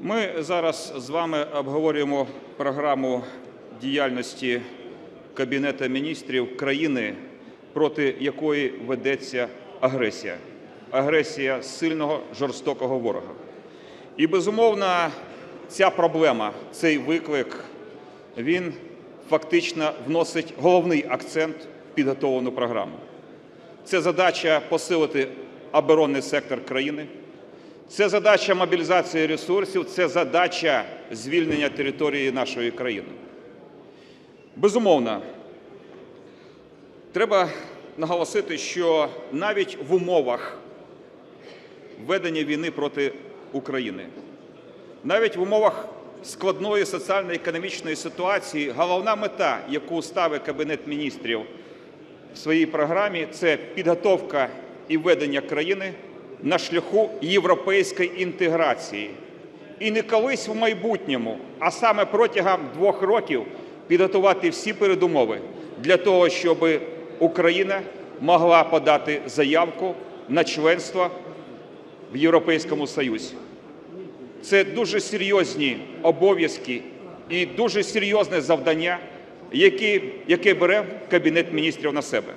Ми зараз з вами обговорюємо програму діяльності Кабінету міністрів країни, проти якої ведеться агресія. Агресія сильного жорстокого ворога. І безумовно, ця проблема, цей виклик, він фактично вносить головний акцент в підготовлену програму. Це задача посилити оборонний сектор країни. Це задача мобілізації ресурсів, це задача звільнення території нашої країни. Безумовно, треба наголосити, що навіть в умовах ведення війни проти України, навіть в умовах складної соціально-економічної ситуації, головна мета, яку ставить Кабінет міністрів в своїй програмі, це підготовка і ведення країни на шляху європейської інтеграції. І не колись в майбутньому, а саме протягом двох років підготувати всі передумови для того, щоб Україна могла подати заявку на членство в Європейському Союзі. Це дуже серйозні обов'язки і дуже серйозне завдання, яке бере Кабінет міністрів на себе.